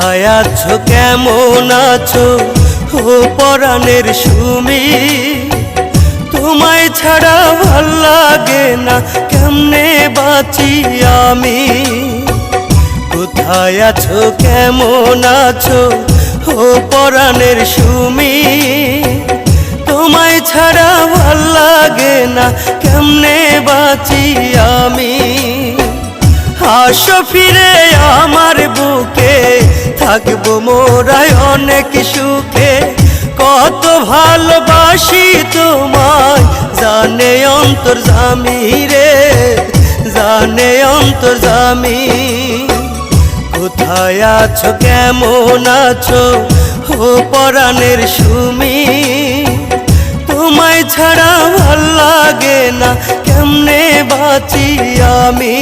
কোথায় আছো? কেমন আছো? ও পরাণের সুমি, তোমায় ছাড়া ভালো লাগে না, কেমনে বাঁচি আমি? কোথায় আছো? কেমন আছো? ও পরাণের সুমি, তোমায় ছাড়া ভালো লাগে না, কেমনে বাঁচি আমি? আসো ফিরে আমার বুকে থাকব মোরাই অনেক সুখে। কত ভালোবাসি তোমায়। জানে অন্তর জামি রে, জানে অন্তর জামি। কোথায় আছো, কেমন আছো, ও পরাণের সুমি? তোমায় ছাড়া ভালো লাগে না, কেমনে বাঁচি আমি?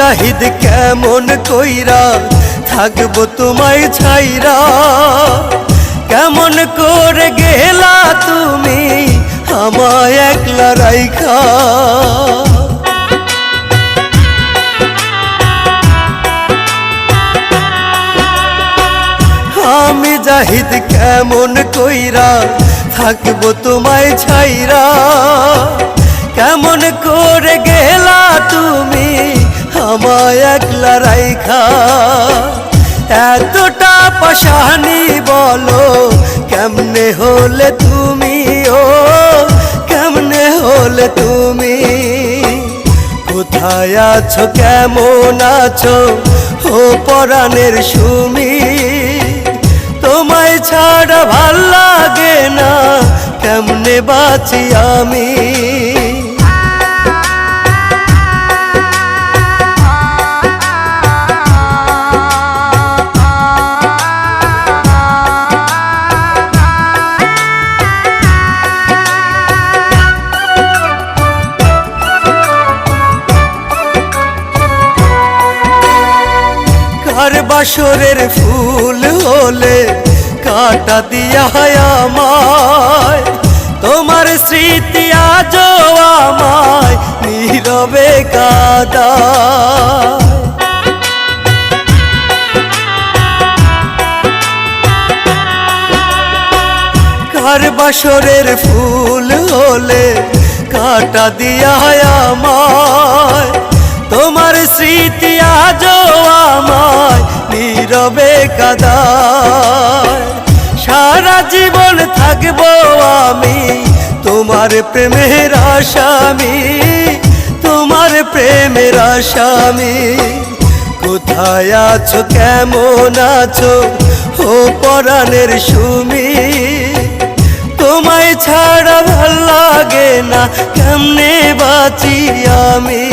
জাহিদ কেমন কইরা থাকব তোমায় ছাইরা? কেমন করে গেলা তুমি আমায় একলা রাইখা? আমি জাহিদ কেমন কইরা থাকব তোমায় ছাইরা? কেমন করে আমায় একলা রাইখা। এতটা পাশানি বলো, কেমনে হলে তুমি ও, কেমনে হলে তুমি? কোথায় আছো, কেমন আছো, ও পরাণের সুমি? তোমায় ছাড়া ভালো লাগে না, কেমনে বাঁচি আমি? কার বাসরের ফুল হলে কাটা দিয়া আমায়। তোমার স্মৃতি আজও আমায় নীরবে কাদা কার বাসরের ফুল হলে কাটা দিয়া আমায়। তোমার স্মৃতি আজও আমায় নীরবে কাদায়। সারা জীবন থাকব আমি তোমার প্রেমের আসামি, তোমার প্রেমের আসামি। কোথায় আছো, কেমন আছো, ও পরাণের সুমি? তোমায় ছাড়া ভালো লাগে না, কেমনে বাঁচি আমি?